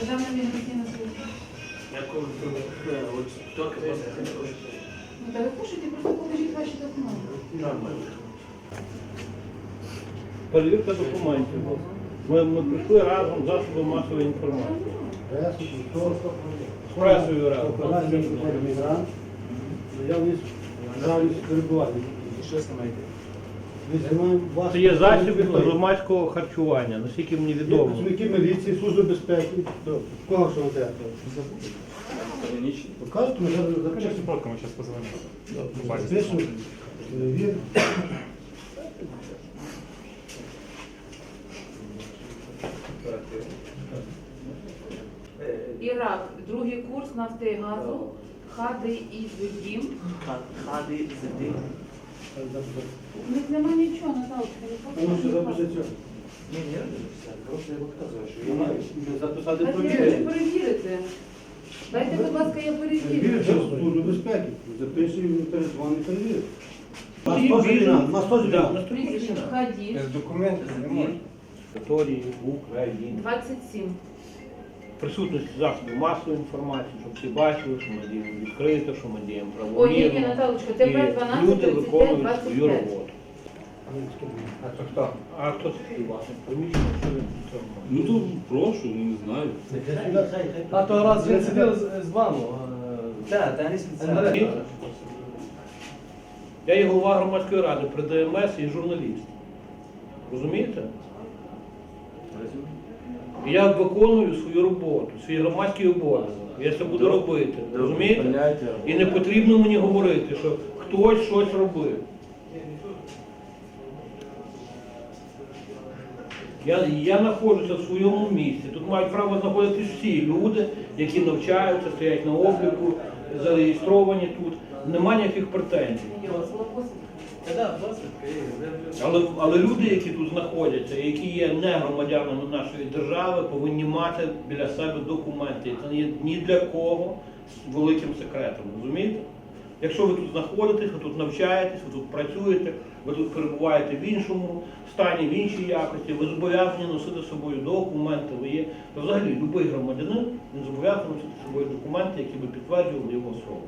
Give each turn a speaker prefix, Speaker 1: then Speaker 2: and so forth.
Speaker 1: Державна міграційна служба. Ну, та ви пишете, просто покажіть ваші документи.
Speaker 2: нормально.
Speaker 3: Перевірка документів. Ми, ми прийшли разом з засобами масової інформації. З пресою разом.
Speaker 4: мігрант, наявність наявність перебування.
Speaker 5: Що саме
Speaker 4: Вас.
Speaker 3: Це є засіб громадського харчування, наскільки мені
Speaker 4: Є
Speaker 3: відомо.
Speaker 4: працівники міліції, служби безпеки. Кого що ви треба? Покажете, ми зараз
Speaker 6: Сейчас
Speaker 4: запишемо.
Speaker 6: справка, мы сейчас позвоним.
Speaker 4: Запишемо. Перевіримо.
Speaker 1: Ірак, другий курс нафти і газу, хади і дім.
Speaker 2: Хади сиди.
Speaker 1: У них нема нічого, Наталочка, не
Speaker 4: Тому що.
Speaker 2: Ні, ні. Просто я показую, що я
Speaker 4: Записати провірити.
Speaker 1: перевірити. Дайте, будь ласка, я перевірю.
Speaker 4: через службу безпеки. Записуємо, перезвонимо, перевірити. Нас
Speaker 3: І
Speaker 4: теж війна, нас теж війна.
Speaker 3: на сторінці
Speaker 1: Прізвище
Speaker 3: війна.
Speaker 1: Хадіш,
Speaker 5: Документи немає.
Speaker 3: Території України.
Speaker 1: 27.
Speaker 3: Присутність засобів масової інформації, щоб всі бачили, що ми діємо відкрито, що ми діємо
Speaker 1: Ой, ні, ні,
Speaker 3: правомірно.
Speaker 1: Наталочка,
Speaker 3: І
Speaker 1: тепер 12,
Speaker 3: люди
Speaker 1: 35,
Speaker 3: виконують свою
Speaker 1: 25.
Speaker 3: роботу.
Speaker 5: А то хто?
Speaker 3: А хто це такий власне приміщення, що він тут
Speaker 7: Ну то прошу, ну не знаю.
Speaker 8: А то раз він сидів з, з вами.
Speaker 2: Так, та не спеціально.
Speaker 3: Я є голова громадської ради при ДМС і журналіст. Розумієте? І я виконую свою роботу, свій громадський обов'язок. Я це буду робити. Розумієте? І не потрібно мені говорити, що хтось щось робив. Я, я знаходжуся в своєму місці. Тут мають право знаходитися всі люди, які навчаються, стоять на обліку, зареєстровані тут. Нема ніяких претензій. Але, але люди, які тут знаходяться, які є не громадянами нашої держави, повинні мати біля себе документи. І Це не є ні для кого великим секретом. Розумієте? Якщо ви тут знаходитесь, ви тут навчаєтесь, ви тут працюєте, ви тут перебуваєте в іншому стані, в іншій якості, ви зобов'язані носити з собою документи. Ви є то взагалі будь-який громадянин він зобов'язаний носити з собою документи, які би підтверджували його особу.